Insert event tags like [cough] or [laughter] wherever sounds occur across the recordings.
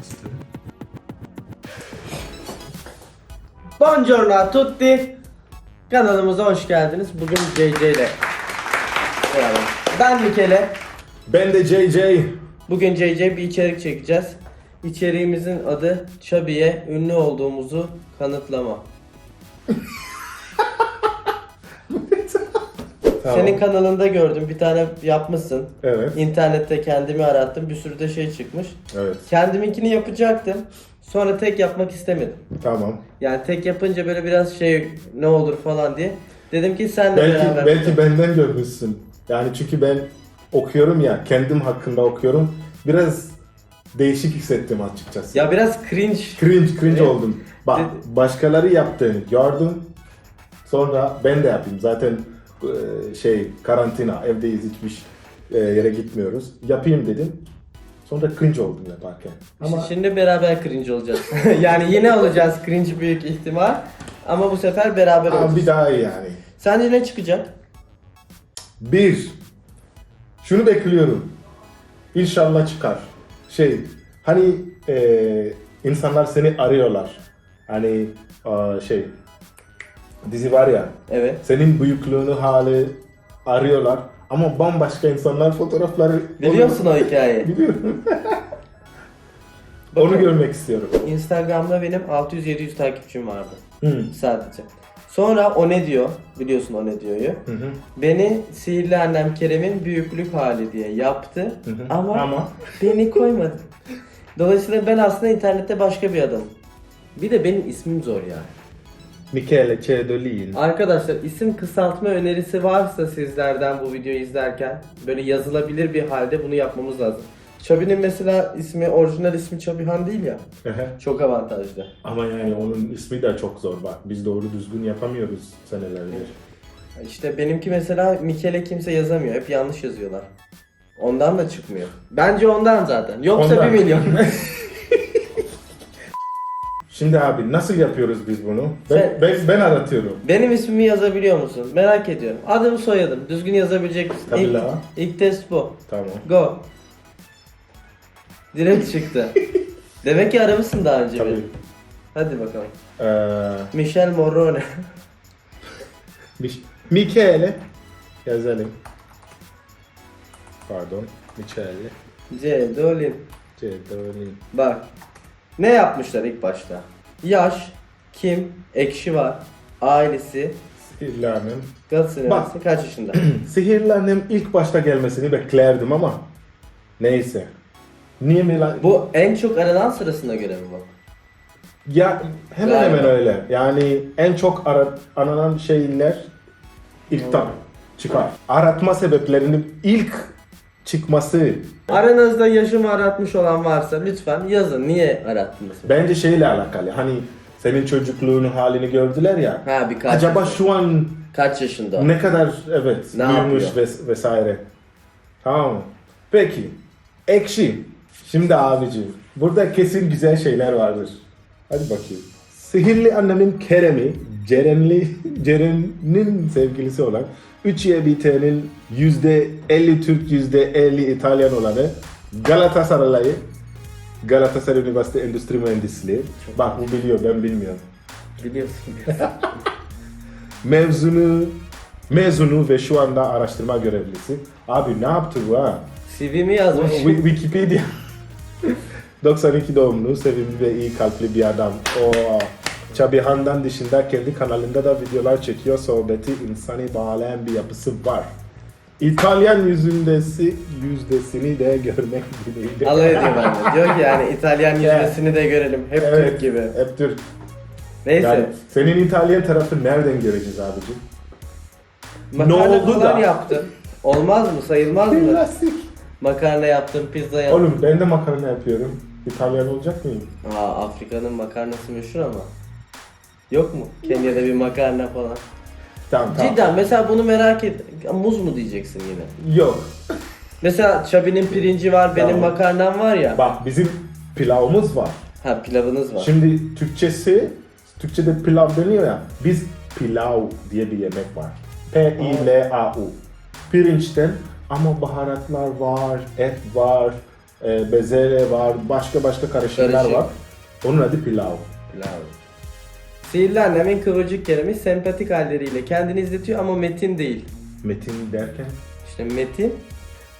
İşte. Buongiorno a tutti. Kanalımıza hoş geldiniz. Bugün JJ ile beraber. Ben Mikele. Ben de JJ. Bugün JJ bir içerik çekeceğiz. İçeriğimizin adı Chubby'ye ünlü olduğumuzu kanıtlama. Tamam. Senin kanalında gördüm bir tane yapmışsın. Evet. İnternette kendimi arattım. Bir sürü de şey çıkmış. Evet. Kendiminkini yapacaktım. Sonra tek yapmak istemedim. Tamam. Yani tek yapınca böyle biraz şey ne olur falan diye. Dedim ki sen de beraber. Belki belki benden görmüşsün. Yani çünkü ben okuyorum ya, kendim hakkında okuyorum. Biraz değişik hissettim açıkçası. Ya biraz cringe. Cringe, cringe Evet. oldum. Bak, başkaları yaptığını gördüm. Sonra ben de yapayım. Zaten şey karantina, evdeyiz hiçbir e, yere gitmiyoruz. Yapayım dedim. Sonra cringe oldum yaparken. İşte Ama şimdi beraber cringe olacağız. [laughs] yani yine olacağız cringe büyük ihtimal. Ama bu sefer beraber Ama olacağız. bir daha iyi yani. Sence ne çıkacak? Bir, şunu bekliyorum. İnşallah çıkar. Şey, hani e, insanlar seni arıyorlar. Hani e, şey, dizi var ya, Evet. senin büyüklüğünü hali arıyorlar. Ama bambaşka insanlar fotoğrafları... Biliyorsun o hikayeyi. [laughs] Biliyorum. Onu Bakın. görmek istiyorum. Instagram'da benim 600-700 takipçim vardı. Hı. Sadece. Sonra o ne diyor? Biliyorsun o ne diyor'yu. Hı hı. Beni sihirli annem Kerem'in büyüklük hali diye yaptı. Hı hı. Ama, Ama beni koymadı. Dolayısıyla ben aslında internette başka bir adamım. Bir de benim ismim zor ya. Michele Cedolin. Arkadaşlar isim kısaltma önerisi varsa sizlerden bu videoyu izlerken böyle yazılabilir bir halde bunu yapmamız lazım. Chubby'nin mesela ismi orijinal ismi Chubbyhan değil ya. Çok avantajlı. Ama yani onun ismi de çok zor bak. Biz doğru düzgün yapamıyoruz senelerdir. İşte benimki mesela Mikele kimse yazamıyor. Hep yanlış yazıyorlar. Ondan da çıkmıyor. Bence ondan zaten. Yoksa Ondan. bir milyon. [laughs] Şimdi abi nasıl yapıyoruz biz bunu? Ben, Sen- ben, ben aratıyorum. Benim ismimi yazabiliyor musun? Merak ediyorum. Adım soyadım. Düzgün yazabilecek misin? Tabii İlk, la. ilk test bu. Tamam. Go. Direkt çıktı. [laughs] Demek ki aramışsın daha önce Tabii. beni. Hadi bakalım. Ee, Michel Morrone. [laughs] Mich- Michele yazalım. Pardon. Michele Cedolin. Cedolin. Bak. Ne yapmışlar ilk başta? Yaş, kim, ekşi var, ailesi, Sihirli Annem. Galatasaray Bak. Kaç yaşında? [clears throat] Sihirli Annem ilk başta gelmesini beklerdim ama neyse. Niye Milan? bu en çok aranan sırasına göre mi bu? Ya hemen Galiba. hemen öyle. Yani en çok ara, aranan şeyler ilkten çıkar. Aratma sebeplerinin ilk çıkması Aranızda yaşımı aratmış olan varsa lütfen yazın. Niye arattınız? bence şeyle alakalı. Hani senin çocukluğunun halini gördüler ya. Ha birkaç Acaba yaşında. şu an Kaç yaşında? ne kadar evet Ne büyümüş ves- vesaire. Tamam? Peki. Ekşi. Şimdi abicim. Burada kesin güzel şeyler vardır. Hadi bakayım. Sihirli annemin Kerem'i, Cerenli, Ceren'in sevgilisi olan 3 YBT'nin %50 Türk, %50 İtalyan olanı Galatasaray'ı Galatasaray Üniversitesi Endüstri Mühendisliği. Bak bu biliyor ben bilmiyorum. Biliyorsun. [laughs] Mezunu, mezunu ve şu anda araştırma görevlisi. Abi ne yaptı bu ha? CV'mi yazmış. Wi- Wikipedia. [laughs] 92 doğumlu, sevimli ve iyi kalpli bir adam. O Çabihan'dan dışında kendi kanalında da videolar çekiyor. Sohbeti insanı bağlayan bir yapısı var. İtalyan yüzündesi yüzdesini de görmek [laughs] dileğiyle. Alay ediyor bende. Diyor ki yani İtalyan yüzdesini de görelim. Hep Evet, Türk gibi. Hep Türk. Neyse. Yani senin İtalyan tarafı nereden göreceğiz abicim? Makarna ne oldu falan da? yaptın. Olmaz mı? Sayılmaz mı? Plastik. Makarna yaptın, pizza yaptın. Oğlum ben de makarna yapıyorum. İtalyan olacak mıyım? Aa Afrika'nın makarnası meşhur ama. Yok mu? Kenya'da bir makarna falan. Tamam tamam. Cidden mesela bunu merak et. Muz mu diyeceksin yine? Yok. Mesela Çabi'nin pirinci var, benim Tamam. makarnam var ya. Bak bizim pilavımız var. Ha pilavınız var. Şimdi Türkçesi, Türkçede pilav deniyor ya. Biz pilav diye bir yemek var. P-I-L-A-U. Pirinçten ama baharatlar var, et var, e, bezelye var, başka başka karışımlar Karışık. var. Onun adı pilav. Pilav. Sihirli annemin kıvırcık Kerem'i sempatik halleriyle kendini izletiyor ama Metin değil. Metin derken İşte Metin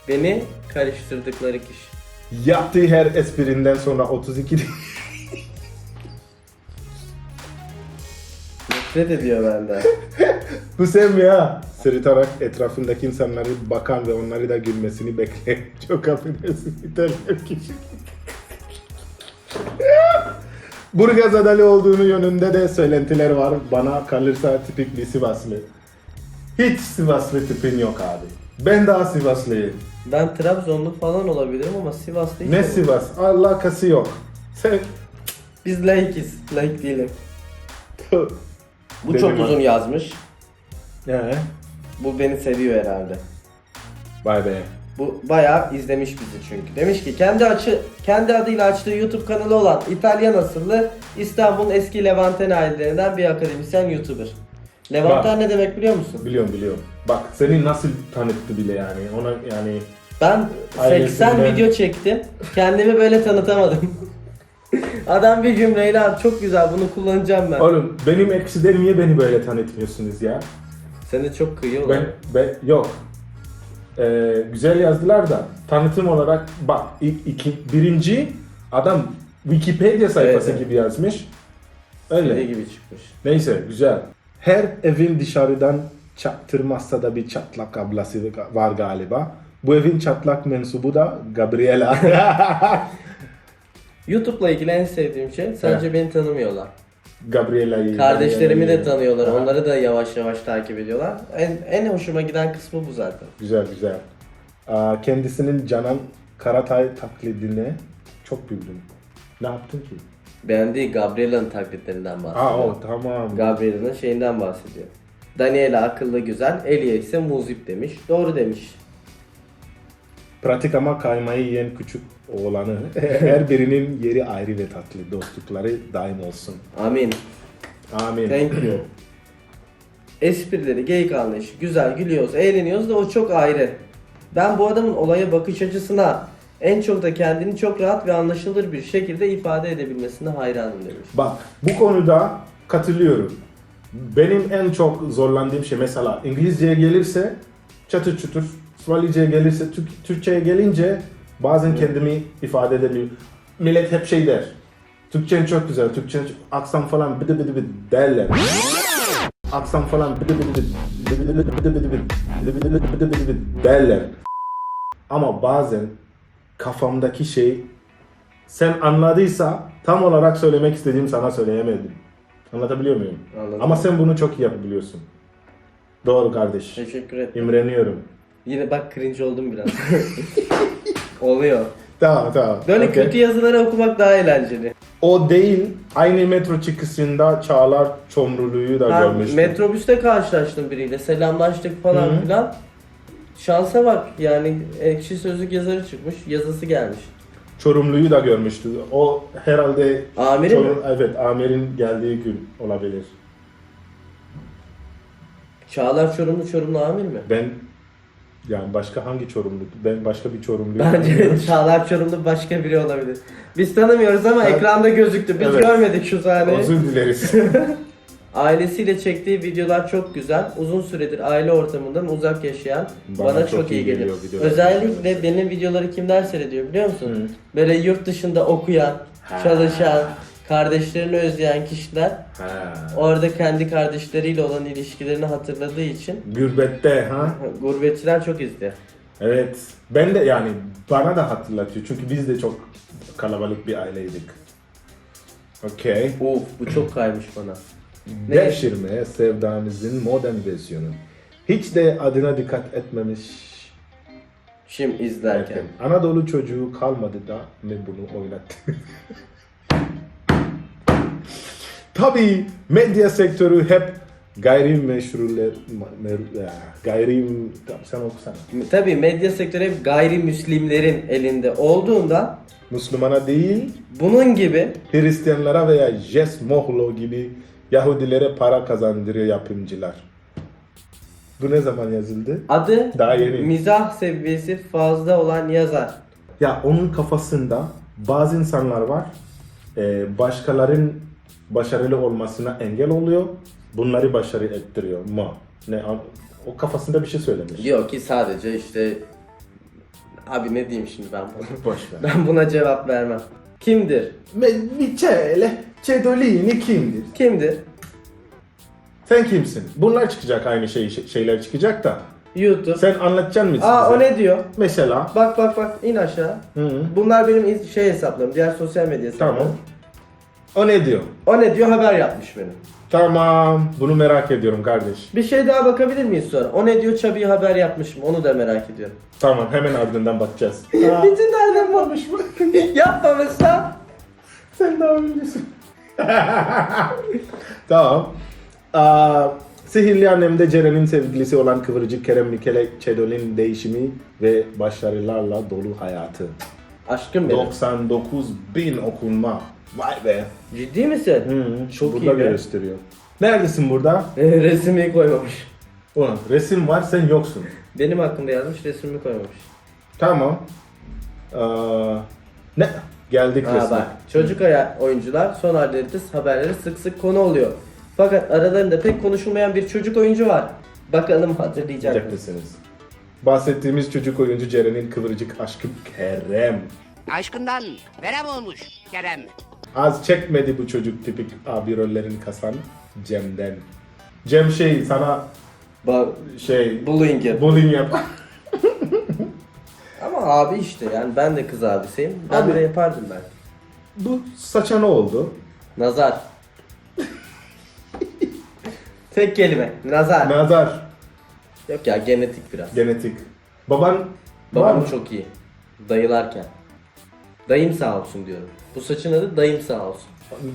beni karıştırdıkları kişi. yaptığı her esprinden sonra 32 Nefret ediyor benden. [laughs] Bu ya. Sırıtarak etrafındaki insanları bakan ve onları da gülmesini bekleyen çok affedersin İtalyan kişi. Burgaz Adalı olduğunu yönünde de söylentiler var. Bana kalırsa tipik bir Sivaslı. Hiç Sivaslı tipin yok abi. Ben daha Sivaslıyım. Ben Trabzonlu falan olabilirim ama Sivas'ta hiç Ne olmadım. Sivas? Alakası yok. Sen... Biz laikiz. Laik değilim. Bu Dedim çok abi. uzun yazmış. Ee, Bu beni seviyor herhalde. vay be. Bu bayağı izlemiş bizi çünkü. Demiş ki kendi açı kendi adıyla açtığı YouTube kanalı olan İtalyan asıllı İstanbul'un eski Levanten ailelerinden bir akademisyen YouTuber. Levanten ne demek biliyor musun? Biliyorum biliyorum. Bak seni nasıl tanıttı bile yani. Ona yani Ben 80 Ailesinden- video çektim. Kendimi böyle tanıtamadım. [laughs] Adam bir cümleyle "Abi çok güzel bunu kullanacağım ben. Oğlum benim ekside niye beni böyle tanıtmıyorsunuz ya? Seni çok kıyıyorlar. Ben, ben yok. Ee, güzel yazdılar da tanıtım olarak bak ilk iki, birinci adam Wikipedia sayfası Evet, evet. gibi yazmış. Öyle. Öyle gibi çıkmış. Neyse güzel. Her evin dışarıdan çaktırmazsa da bir çatlak ablası var galiba. Bu evin çatlak mensubu da Gabriela. [laughs] YouTube'la ilgili en sevdiğim şey sadece beni tanımıyorlar. Gabriela'yı. Kardeşlerimi de tanıyorlar. Ha, Onları da yavaş yavaş takip ediyorlar. En en hoşuma giden kısmı bu zaten. Güzel güzel. Aa, kendisinin Canan Karatay taklidine çok güldüm. Ne yaptın ki? Beğendiği Gabriela'nın taklitlerinden bahsediyor. Aa o tamam. Gabriela'nın şeyinden bahsediyor. Daniela akıllı güzel, Elia ise muzip demiş. Doğru demiş. Pratik ama kaymayı yiyen küçük oğlanı. [laughs] Her birinin yeri ayrı ve tatlı. Dostlukları daim olsun. Amin. Amin. Thank you. Esprileri, geyik anlayışı, güzel gülüyoruz, eğleniyoruz da o çok ayrı. Ben bu adamın olaya bakış açısına en çok da kendini çok rahat ve anlaşılır bir şekilde ifade edebilmesine hayranım demiş. Bak bu konuda katılıyorum. Benim en çok zorlandığım şey mesela İngilizceye gelirse çatır çutur, Swahilice'ye gelirse Türk, Türkçe'ye gelince Bazen kendimi ifade edemiyorum. Millet hep şey der. Türkçen çok güzel, Türkçen çok- aksan falan bıdı bıdı bıdı derler. Aksan falan bıdı bıdı bıdı, bıdı bıdı bıdı bıdı bıdı, bıdı bıdı bıdı bıdı bıdı derler. Ama bazen kafamdaki şey sen anladıysa tam olarak söylemek istediğim sana söyleyemedim. Anlatabiliyor muyum? Anladım. Ama sen bunu çok iyi yapabiliyorsun. Doğru kardeş. Teşekkür ederim. İmreniyorum. Yine bak cringe oldum biraz. Oluyor. Tamam tamam. Böyle Okey. kötü yazıları okumak daha eğlenceli. O değil. Aynı metro çıkışında Çağlar Çomrulu'yu da Ben görmüştüm. metrobüste karşılaştım biriyle. Selamlaştık falan Hı hı. filan. Şansa bak yani ekşi sözlük yazarı çıkmış. Yazısı gelmiş. Çorumlu'yu da görmüştü. O herhalde Amiri mi? Çorum- evet Amir'in geldiği gün olabilir. Çağlar Çorumlu Çorumlu amir mi? Ben yani başka hangi Çorumlu? Ben başka bir Çorumlu'yu Bence. [laughs] Çağlar Çorumlu başka biri olabilir. Biz tanımıyoruz ama Ben- ekranda gözüktü. Biz Evet. görmedik şu sahneyi. Özür dileriz. [laughs] Ailesiyle çektiği videolar çok güzel. Uzun süredir aile ortamından uzak yaşayan bana, çok, iyi geliyor. videolar. Özellikle benim videoları kimler seyrediyor biliyor musun? Hı. Böyle yurt dışında okuyan, çalışan, kardeşlerini özleyen kişiler Ha. orada kendi kardeşleriyle olan ilişkilerini hatırladığı için Gürbette ha? gurbetçiler çok izliyor. Evet. Ben de yani bana da hatırlatıyor. Çünkü biz de çok kalabalık bir aileydik. Okey. Uf bu çok kaymış bana. [clears throat] Ne? Devşirme sevdamızın modern versiyonu. Hiç de adına dikkat etmemiş. Şimdi izlerken. Anadolu çocuğu kalmadı da ne bunu oynattı. [laughs] Tabii medya sektörü hep gayrimeşruler, gayrim, sen okusana. Tabii medya sektörü hep gayrimüslimlerin elinde olduğundan Müslümana değil, bunun gibi Hristiyanlara veya Jes Mohlo gibi Yahudilere para kazandırıyor yapımcılar. Bu ne zaman yazıldı? adı Daha yeni. mizah seviyesi fazla olan yazar. Ya onun kafasında bazı insanlar var. e, başkaların başarılı olmasına engel oluyor. Bunları başarı ettiriyor. Ma. Ne o kafasında bir şey söylemiş. Diyor ki sadece işte abi ne diyeyim şimdi ben buna? [laughs] Boş ver. Ben buna cevap vermem. Kimdir? Michele Cedolini kimdir? Kimdir? Sen kimsin? Bunlar çıkacak aynı şey şeyler çıkacak da. YouTube. Sen anlatacaksın mısın? Aa bize? o ne diyor? Mesela. Bak bak bak in aşağı. Hı -hı. Bunlar benim şey hesaplarım, diğer sosyal medya hesaplarım. Tamam. O ne diyor? O ne diyor? Haber yapmış benim. Tamam. Bunu merak ediyorum kardeş. Bir şey daha bakabilir miyiz sonra? O ne diyor? Çabi haber yapmış mı? Onu da merak ediyorum. Tamam hemen ardından bakacağız. [laughs] Bütün nereden varmış mı? [laughs] Yapmamışsa. Sen daha ünlüsün. [laughs] tamam. Aa, Sihirli Annem'de Ceren'in sevgilisi olan kıvırcık Kerem Mikele Çedol'in değişimi ve başarılarla dolu hayatı. Aşkım benim. 99 bin okunma. Vay be. Ciddi misin? Hı, Çok burada iyi be. gösteriyor. Neredesin burada? [laughs] Resmi koymamış. Ulan resim var sen yoksun. Benim hakkımda yazmış, resmimi koymamış. Tamam. Aa, ne? Geldik Ha resme. bak, çocuk aya- oyuncular son halleri haberleri sık sık konu oluyor. Fakat aralarında pek konuşulmayan bir çocuk oyuncu var. Bakalım hatırlayacak mısın? Yapacaksınız. Bahsettiğimiz çocuk oyuncu Ceren'in kıvırcık aşkı Kerem. Aşkından verem olmuş Kerem. Az çekmedi bu çocuk tipik abi rollerini kasan Cem'den. Cem şey sana Bak, şey bullying yap. bullying yap. [laughs] Ama abi işte yani ben de kız abisiyim. Ben Abi- de yapardım ben. bu saça ne oldu? Nazar. Tek kelime. Nazar. Nazar. Yok ya genetik biraz. Genetik. Baban var Babam mı? çok iyi. Dayılarken. Dayım sağ olsun diyorum. Bu saçın adı dayım sağ olsun.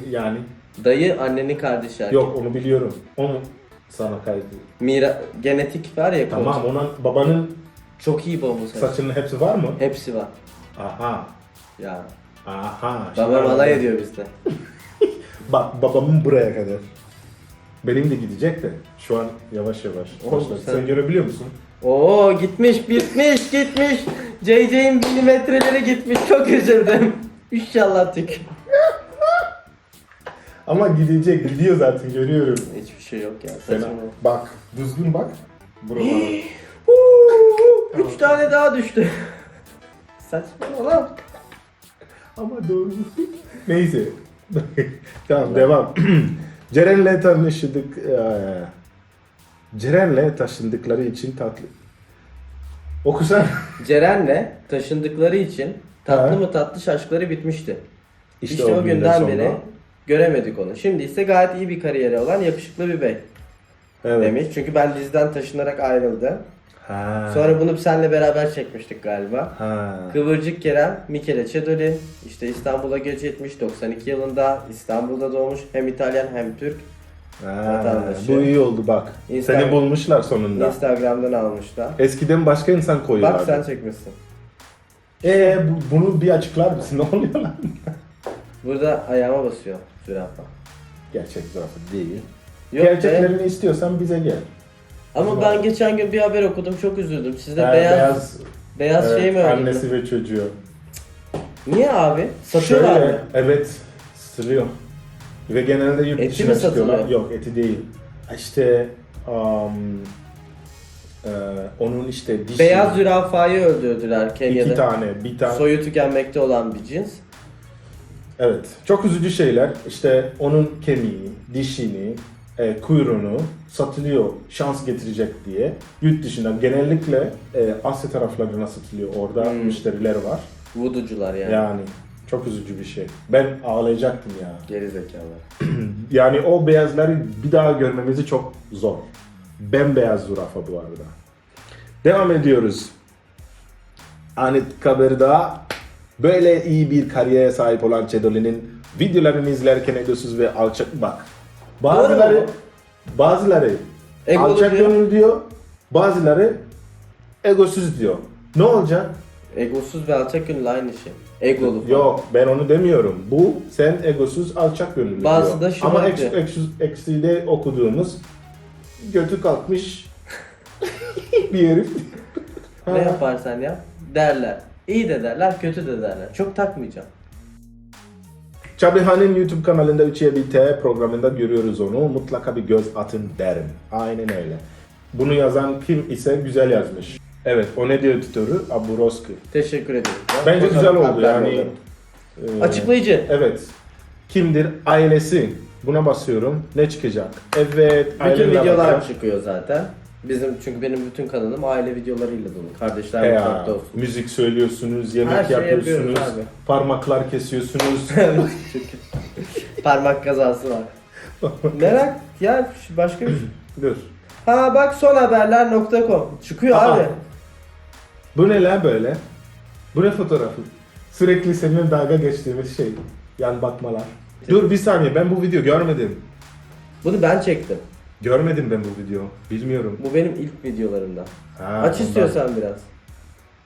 Yani Dayı annenin kardeşi erkek. yok onu biliyorum. Onu sana kaydı. Mira genetik var ya kod. Tamam onun babanın Çok iyi babamın saçı. saçının hepsi var mı? Hepsi var. Aha. Ya. Aha. Babam alay anladım. ediyor bizde. [laughs] Bak babamın buraya kadar. Benim de gidecek de şu an yavaş yavaş. Oğlum başladı. sen- Sen... görebiliyor musun? Oo gitmiş bitmiş gitmiş. JJ'in milimetreleri gitmiş. Çok üzüldüm. İnşallah tük. Ama gidecek, gidiyor zaten görüyorum. Hiçbir şey yok ya. Fena. Saçma. Bak, düzgün bak. Buralara. Huu, Üç tane daha düştü. Saçma lan. Ama doğru. Neyse. [laughs] tamam devam. [clears throat] Ceren'le tanıştık. eee, Ceren'le taşındıkları için tatlı. Okusan. Ceren'le taşındıkları için tatlı mı tatlı şaşkları bitmişti. İşte, İşte o, o günden sonra- beri göremedik onu. Şimdi ise gayet iyi bir kariyeri olan yakışıklı bir bey Evet. demiş. Çünkü ben diziden taşınarak ayrıldı. Ha. Sonra bunu seninle beraber çekmiştik galiba. Ha. Kıvırcık Kerem, Michele Cedolin işte İstanbul'a göç etmiş 92 yılında İstanbul'da doğmuş hem İtalyan hem Türk Ha, Vatandaşı. Bu iyi oldu bak. İnsan- Seni bulmuşlar sonunda. Instagram'dan almışlar. Eskiden başka insan koyuyorlardı. Bak sen çekmişsin. Ee, bu- bunu bir açıklar mısın? [laughs] Ne oluyor lan? Burada ayağıma basıyor zürafa. Gerçek zürafı değil. Yok be. Gerçeklerini istiyorsan bize gel. Ama ben geçen gün bir haber okudum çok üzüldüm. Sizde Ha, beyaz beyaz, evet, şey mi öldürdü? Annesi ve çocuğu. Niye abi? Satıyorlar Şöyle, mı? Evet, satılıyor. Ve genelde yurt Eti dışına mi satılıyor? çıkıyorlar. Yok, eti değil. İşte um, e, onun işte dişi. Beyaz zürafayı öldürdüler Kenya'da. İki tane, bir tane. Soyu tükenmekte olan bir cins. Evet. Çok üzücü şeyler. İşte onun kemiği, dişini, e, kuyruğunu satılıyor şans getirecek diye. Yurt dışında genellikle e, Asya taraflarına satılıyor. Orada Hmm. müşteriler var. Voodoo'cular yani. Yani çok üzücü bir şey. Ben ağlayacaktım ya. Geri zekalar. [clears throat] Yani o beyazları bir daha görmemizi çok zor. Bembeyaz zürafa bu arada. Devam ediyoruz. Anıtkabir'da böyle iyi bir kariyere sahip olan Çedoli'nin videolarını izlerken egosuz ve alçak bak. Bazıları bazıları Egolu alçak diyor. gönüllü diyor. Bazıları egosuz diyor. Ne olacak? Egosuz ve alçak gönüllü aynı şey. Egolu falan. Yok ben onu demiyorum. Bu sen egosuz alçak gönüllü Bazı diyor. da Ama şımarık eks, diyor. eks, ekside okuduğumuz götü kalkmış [laughs] bir herif. Ne yaparsan yap derler. İyi de derler, kötü de derler. Çok takmayacağım. Çabihan'ın YouTube kanalında 3'ye BT programında görüyoruz onu. Mutlaka bir göz atın derim. Aynen öyle. Bunu yazan kim ise güzel yazmış. Evet, o ne diyor editörü? Aburoski. Teşekkür ederim. Bence Bakalım güzel oldu yani. yollarım. e, Açıklayıcı. Evet. Kimdir? Ailesi. Buna basıyorum. Ne çıkacak? Evet. Bütün aileyle videolar bakan- çıkıyor zaten. Bizim çünkü benim bütün kanalım aile videolarıyla dolu. Kardeşler Ya, mutfakta olsun. müzik söylüyorsunuz, yemek şeyi yapıyorsunuz, yapıyoruz abi. parmaklar kesiyorsunuz. [laughs] Çünkü parmak kazası var. [laughs] Merak ya şu başka bir şey. Dur. Ha bak sonhaberler.com çıkıyor Aa. abi. Bu ne la böyle? Bu ne fotoğrafı? Sürekli seninle dalga geçtiğimiz şey. Yan bakmalar. Dur bir saniye ben bu video görmedim. Bunu ben çektim. Görmedim ben bu video. Bilmiyorum. Bu benim ilk videolarımdan. Ha, Aç ondan. istiyorsan biraz.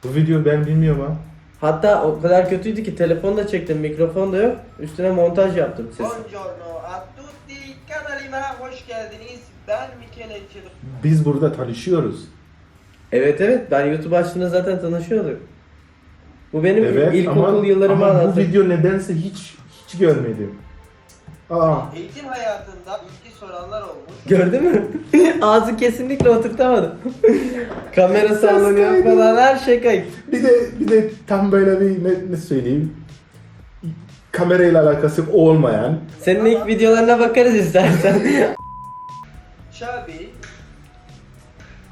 Bu video ben bilmiyorum ha. Hatta o kadar kötüydü ki telefonla çektim, mikrofon da yok. Üstüne montaj yaptım sesi. Buongiorno a tutti, kanalime hoş geldiniz. Ben Michele Ciro. Biz burada tanışıyoruz. Evet evet ben YouTube açtığında zaten tanışıyorduk. Bu benim Evet ilkokul ama, yıllarımı ama bu anlatır. video nedense hiç hiç görmedim. Aa, Eğitim hayatında ilgi soranlar olmuş. Gördün mü? [laughs] Ağzı kesinlikle oturtamadım. [laughs] Kamera sallanıyor falan her şey kayıt. bir de bir de tam böyle bir ne, ne söyleyeyim? Kamerayla alakası olmayan Senin ilk videolarına bakarız istersen. [laughs] Şabi,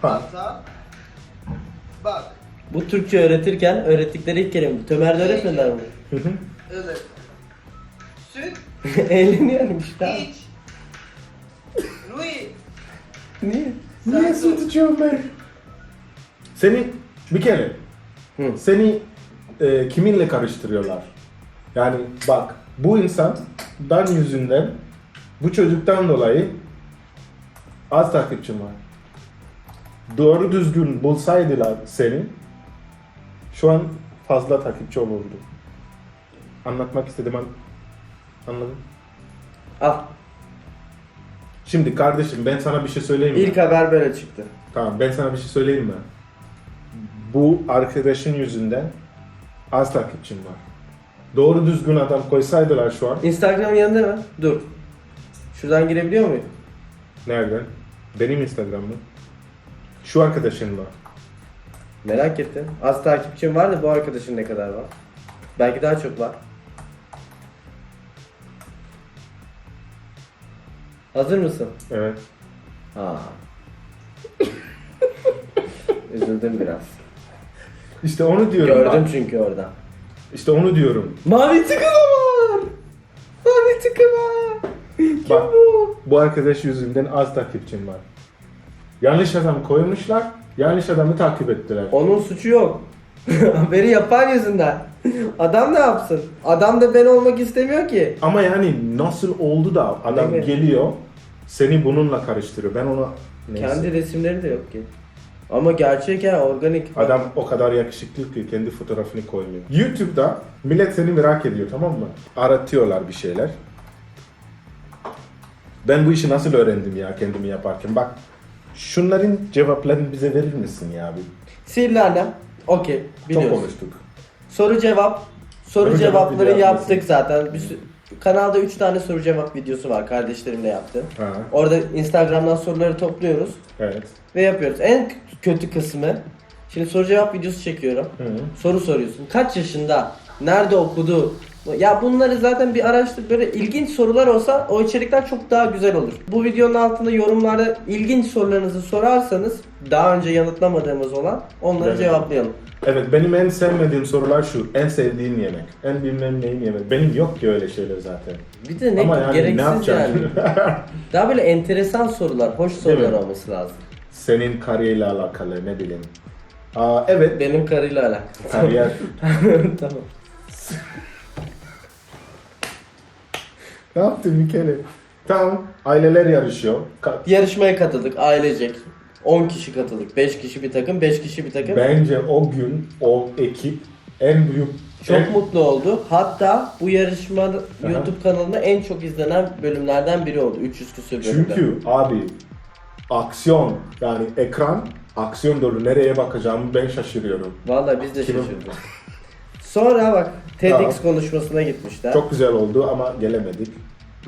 ha bak, Bu Türkçe öğretirken öğrettikleri ilk kelime. Tömer'de öğretmediler mi? Hı hı. ılık. Süt, [laughs] Eğleniyorum işte. abi. iç. Louis, Niye? Niye Sen dur. süt içiyorum ben? Seni bir kere Hı. seni e, kiminle karıştırıyorlar? Yani bak bu insandan yüzünden bu çocuktan dolayı az takipçim var. Doğru düzgün bulsaydılar seni şu an fazla takipçi olurdu. Anlatmak istedim an anladın? Al. Şimdi kardeşim ben sana bir şey söyleyeyim mi? İlk haber böyle çıktı. Tamam ben sana bir şey söyleyeyim mi? Bu arkadaşın yüzünden az takipçim var. Doğru düzgün adam koysaydılar şu an. Instagram yanında mı? Dur. Şuradan girebiliyor muyum? Nereden? Benim Instagram'ım. Şu arkadaşın var. Merak ettim. Az takipçim var da bu arkadaşın ne kadar var? Belki daha çok var. Hazır mısın? Evet. Ha. [laughs] Üzüldüm biraz. İşte onu diyorum. Gördüm bak. çünkü orada. İşte onu diyorum. Mavi tıkı var. Mavi tıkı var. Kim Bak bu? bu arkadaş yüzünden az takipçim var. Yanlış adam koymuşlar. Yanlış adamı takip ettiler. Onun suçu yok. [laughs] Haberi yapan yüzünden. [laughs] Adam ne yapsın? Adam da ben olmak istemiyor ki. Ama yani nasıl oldu da adam Evet. geliyor seni bununla karıştırıyor. Ben onu neyse. Kendi resimleri de yok ki. Ama gerçek ya organik. Adam o kadar yakışıklı ki kendi fotoğrafını koymuyor. YouTube'da millet seni merak ediyor tamam mı? Aratıyorlar bir şeyler. Ben bu işi nasıl öğrendim ya kendimi yaparken? Bak şunların cevaplarını bize verir misin ya abi? Sihirli Annem. Okey. Çok konuştuk. Soru cevap. Soru, Soru cevap cevapları video yaptık zaten. Bir kanalda 3 tane soru cevap videosu var kardeşlerimle yaptım. Ha, Orada Instagram'dan soruları topluyoruz evet. ve yapıyoruz. En kötü kısmı şimdi soru cevap videosu çekiyorum. Hı. Soru soruyorsun. Kaç yaşında? Nerede okudu? Ya bunları zaten bir araştır. Böyle ilginç sorular olsa o içerikler çok daha güzel olur. Bu videonun altında yorumlarda ilginç sorularınızı sorarsanız daha önce yanıtlamadığımız olan onları Evet. cevaplayalım. Evet benim en sevmediğim sorular şu. En sevdiğin yemek. En bilmem neyin yemek. Benim yok ki öyle şeyler zaten. Bir de ne Ama yani ne gereksiz yapacaksın? yani. [laughs] Daha böyle enteresan sorular, hoş sorular olması lazım. Senin kariyerle alakalı ne bileyim. Aa, evet Benim karıyla alakalı. kariyer. [laughs] tamam. Ne yaptın bir kere? Tamam aileler yarışıyor. Ka- Yarışmaya katıldık ailecek. 10 kişi katıldık. 5 kişi bir takım, 5 kişi bir takım. Bence o gün o ekip en büyük Çok en- mutlu oldu. Hatta bu yarışma YouTube kanalında en çok izlenen bölümlerden biri oldu. 300 küsur bölümde. Çünkü abi aksiyon yani ekran aksiyon dolu nereye bakacağımı ben şaşırıyorum. Vallahi biz de Kimin- şaşırdık. Sonra bak TEDx Tamam. konuşmasına gitmişler. Çok güzel oldu ama gelemedik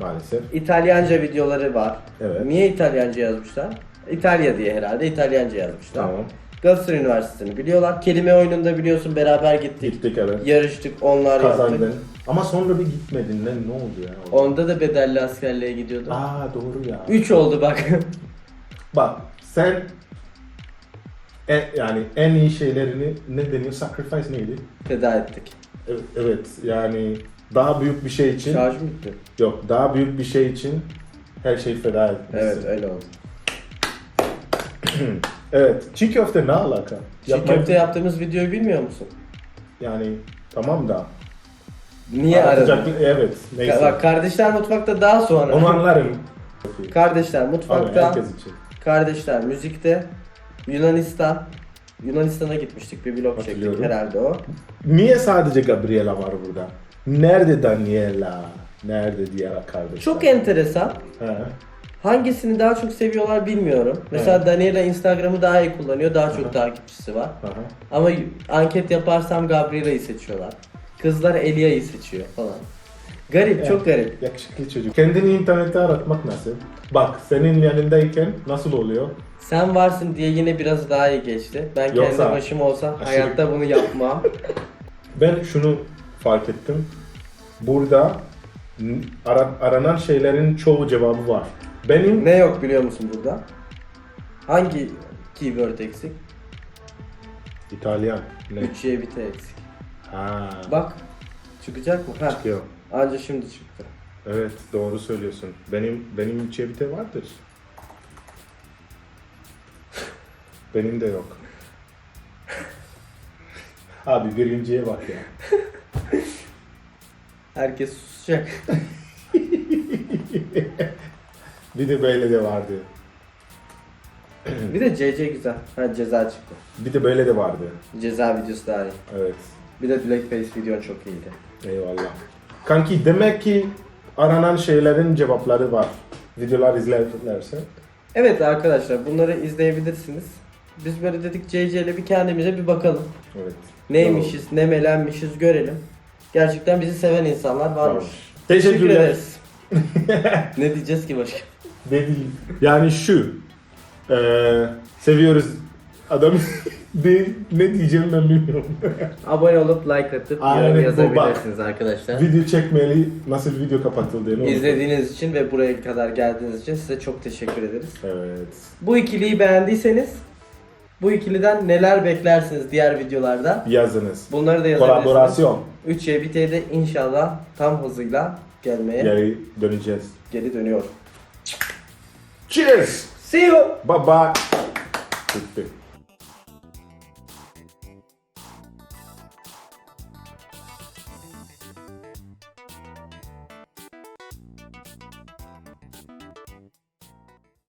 maalesef. İtalyanca videoları var. Evet. Niye İtalyanca yazmışlar? İtalya diye herhalde İtalyanca yazmışlar. Tamam. Galatasaray Üniversitesi'ni biliyorlar. Kelime oyununda biliyorsun beraber gittik. Gittik evet. Yarıştık, onlar yaptık. Kazandın. Ama sonra bir gitmedin lan ne oldu ya? Onda da bedelli askerliğe gidiyordu. Aa doğru ya. 3 oldu bak. [laughs] Bak sen en, yani en iyi şeylerini ne deniyor? Sacrifice neydi? Feda ettik. Evet, evet yani daha büyük bir şey için Şarj mı bitti? yok daha büyük bir şey için her şeyi feda etmişsin. Evet öyle oldu. [clears throat] Evet. Çiğ köfte ne alaka? Çiğ Yapmayı- köfte yaptığımız videoyu bilmiyor musun? Yani tamam da. Niye aradın? Evet. Neyse. Bak kardeşler mutfakta daha sonra. Onu anlarım. [laughs] Kardeşler Abi mutfakta. herkes için. Kardeşler müzikte. Yunanistan. Yunanistan'a gitmiştik bir vlog çektik Hatırlıyorum. herhalde o. Niye sadece Gabriela var burada? Nerede Daniela? Nerede diğer kardeşler? Çok enteresan. He. Hangisini daha çok seviyorlar bilmiyorum. Mesela Evet. Daniela Instagram'ı daha iyi kullanıyor. Daha çok Aha. takipçisi var. Aha. Ama anket yaparsam Gabriela'yı seçiyorlar. Kızlar Elia'yı seçiyor falan. Garip, Evet. çok garip. Yakışıklı çocuk. Kendini internette aratmak nasıl? Bak senin yanındayken nasıl oluyor? Sen varsın diye yine biraz daha iyi geçti. Ben kendi Yoksa- başım olsa Aşırı- hayatta bunu yapmam. Ben şunu fark ettim. Burada ara- aranan şeylerin çoğu cevabı var. Benim ne yok biliyor musun burada? Hangi keyword eksik? İtalyan. Ne? 3'ye bite eksik. Ha. Bak çıkacak mı? Ha. Çıkıyor. Anca şimdi çıktı. Evet doğru söylüyorsun. Benim benim cebimde vardır. benim de yok. [laughs] Abi birinciye bak ya. Herkes susacak. [laughs] Bir de böyle de vardı. bir de CC güzel. Ha ceza çıktı. Bir de böyle de vardı. Ceza videosu daha iyi. Evet. Bir de Blackface videon çok iyiydi. Eyvallah. Kanki demek ki aranan şeylerin cevapları var. Videolar izlerlerse. Evet arkadaşlar bunları izleyebilirsiniz. Biz böyle dedik CC ile bir kendimize bir bakalım. Evet. Neymişiz, ne melenmişiz görelim. Gerçekten bizi seven insanlar varmış. Tamam. Teşekkürler. [laughs] ne diyeceğiz ki başka? Dedi. Yani şu. eee, seviyoruz adamı. [laughs] de, ne diyeceğim ben bilmiyorum. [laughs] Abone olup like atıp Aynen, yorum bu yazabilirsiniz arkadaşlar. video çekmeli nasıl video kapatıldığını unuttum. İzlediğiniz için ve buraya kadar geldiğiniz için size çok teşekkür ederiz. Evet. Bu ikiliyi beğendiyseniz bu ikiliden neler beklersiniz diğer videolarda? Yazınız. Bunları da yazabilirsiniz. Kolaborasyon. 3 YBT'de inşallah tam hızıyla gelmeye Geri döneceğiz. geri dönüyor. Cheers. See you! Bye bye. Bitti.